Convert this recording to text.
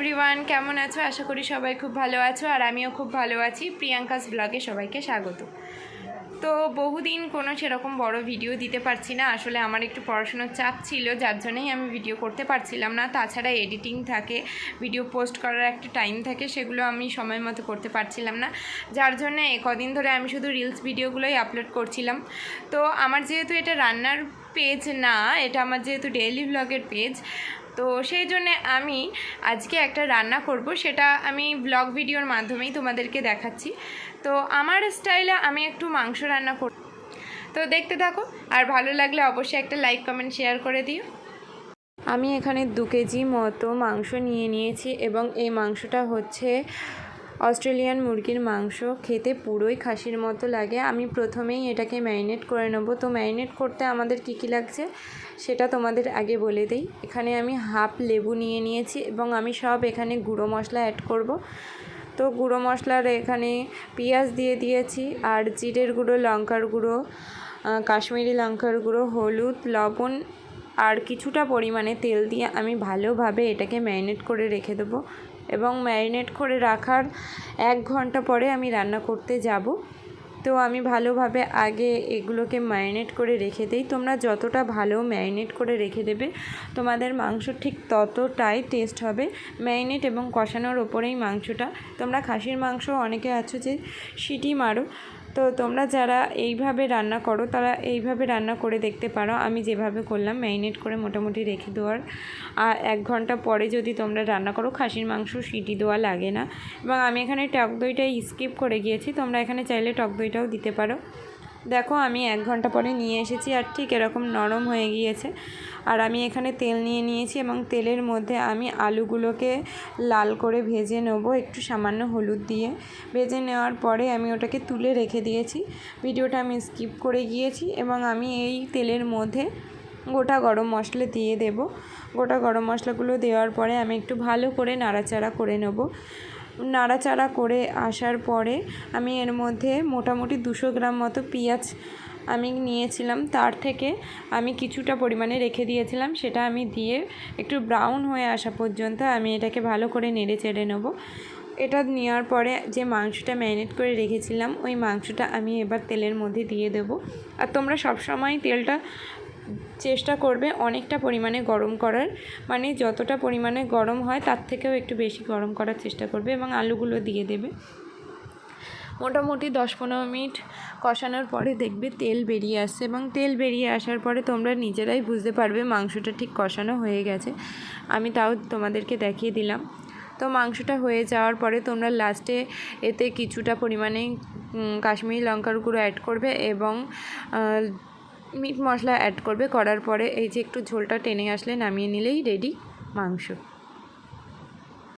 Everyone কেমন আছো? আশা করি সবাই খুব ভালো আছো আর আমিও খুব ভালো আছি। প্রিয়াঙ্কাস ব্লগে সবাইকে স্বাগত। তো বহুদিন কোনো সেরকম বড় ভিডিও দিতে পারছি না। আসলে আমার একটু পড়াশোনার চাপ ছিল, যার জন্যই আমি ভিডিও করতে পারছিলাম না। তাছাড়া এডিটিং থাকে ভিডিও পোস্ট করার একটা টাইম থাকে, সেগুলো আমি সময় মতো করতে পারছিলাম না। যার জন্য কদিন ধরে আমি শুধু রিলস ভিডিওগুলোই আপলোড করছিলাম। তো আমার যেহেতু এটা রান্নার পেজ না, এটা আমার যেহেতু ডেইলি ব্লগের পেজ তো সেই জন্যে আমি আজকে একটা রান্না করব, সেটা আমি ব্লগ ভিডিওর মাধ্যমেই তোমাদেরকে দেখাচ্ছি। তো আমার স্টাইলে আমি একটু মাংস রান্না করব তো দেখতে থাকো, আর ভালো লাগলে অবশ্যই একটা লাইক কমেন্ট শেয়ার করে দিও। আমি এখানে দু কেজি মতো মাংস নিয়ে নিয়েছি, এবং এই মাংসটা হচ্ছে অস্ট্রেলিয়ান মুরগির মাংস খেতে পুরোই খাসির মতো লাগে। আমি প্রথমেই এটাকে ম্যারিনেট করে নেব। তো ম্যারিনেট করতে আমাদের কী কী লাগছে সেটা তোমাদের আগে বলে দিই। এখানে আমি হাফ লেবু নিয়ে নিয়েছি এবং আমি সব এখানে গুঁড়ো মশলা অ্যাড করব। তো গুঁড়ো মশলার এখানে পেঁয়াজ দিয়ে দিয়েছি, আর জিরের গুঁড়ো, লঙ্কার গুঁড়ো কাশ্মীরি লঙ্কার গুঁড়ো, হলুদ, লবণ, আর কিছুটা পরিমাণে তেল দিয়ে আমি ভালোভাবে এটাকে ম্যারিনেট করে রেখে দেবো। এবং ম্যারিনেট করে রাখার এক ঘণ্টা পরে আমি রান্না করতে যাব। তো আমি ভালোভাবে আগে এগুলোকে ম্যারিনেট করে রেখে দিই। তোমরা যতটা ভালো ম্যারিনেট করে রেখে দেবে, তোমাদের মাংস ঠিক ততটাই টেস্ট হবে। ম্যারিনেট এবং কষানোর ওপরেই মাংসটা। তোমরা খাসির মাংস অনেকে আছো যে সিটি মারো তো তোমরা যারা এইভাবে রান্না করো, তারা এইভাবে রান্না করে দেখতে পারো। আমি যেভাবে করলাম, ম্যারিনেট করে মোটামুটি রেখে দেওয়ার। আর এক ঘণ্টা পরে যদি তোমরা রান্না করো, খাসির মাংস সিটি দেওয়া লাগে না। এবং আমি এখানে টক দইটাই স্কিপ করে গিয়েছি। তোমরা এখানে চাইলে টক দইটাও দিতে পারো। দেখো, আমি এক ঘণ্টা পরে নিয়ে এসেছি আর ঠিক এরকম নরম হয়ে গিয়েছে। আর আমি এখানে তেল নিয়ে নিয়েছি এবং তেলের মধ্যে আমি আলুগুলোকে লাল করে ভেজে নেব একটু সামান্য হলুদ দিয়ে। ভেজে নেওয়ার পরে আমি ওটাকে তুলে রেখে দিয়েছি। ভিডিওটা আমি স্কিপ করে গিয়েছি এবং আমি এই তেলের মধ্যে গোটা গরম মশলা দিয়ে দেব। গোটা গরম মশলাগুলো দেওয়ার পরে আমি একটু ভালো করে নাড়াচাড়া করে নেব। নাড়াচাড়া করে আসার পরে আমি এর মধ্যে মোটামুটি দুশো গ্রাম মতো পেঁয়াজ আমি নিয়েছিলাম। তার থেকে আমি কিছুটা পরিমাণে রেখে দিয়েছিলাম। সেটা আমি দিয়ে একটু ব্রাউন হয়ে আসা পর্যন্ত আমি এটাকে ভালো করে নেড়ে চেড়ে নেব। এটা নেওয়ার পরে যে মাংসটা ম্যারিনেট করে রেখেছিলাম, ওই মাংসটা আমি এবার তেলের মধ্যে দিয়ে দেবো। আর তোমরা সবসময় তেলটা চেষ্টা করবে অনেকটা পরিমাণে গরম করার। মানে যতটা পরিমাণে গরম হয়, তার থেকেও একটু বেশি গরম করার চেষ্টা করবে এবং আলুগুলো দিয়ে দেবে। মোটামুটি দশ পনেরো মিনিট কষানোর পরে দেখবে তেল বেরিয়ে আসছে এবং তেল বেরিয়ে আসার পরে তোমরা নিজেরাই বুঝতে পারবে মাংসটা ঠিক কষানো হয়ে গেছে। আমি তাও তোমাদেরকে দেখিয়ে দিলাম। তো মাংসটা হয়ে যাওয়ার পরে তোমরা লাস্টে এতে কিছুটা পরিমাণে কাশ্মীরি লঙ্কার গুঁড়ো অ্যাড করবে এবং মিট মশলা অ্যাড করবে, করার পরে এই যে একটু ঝোলটা টেনে আসলে নামিয়ে নিলেই রেডি মাংস।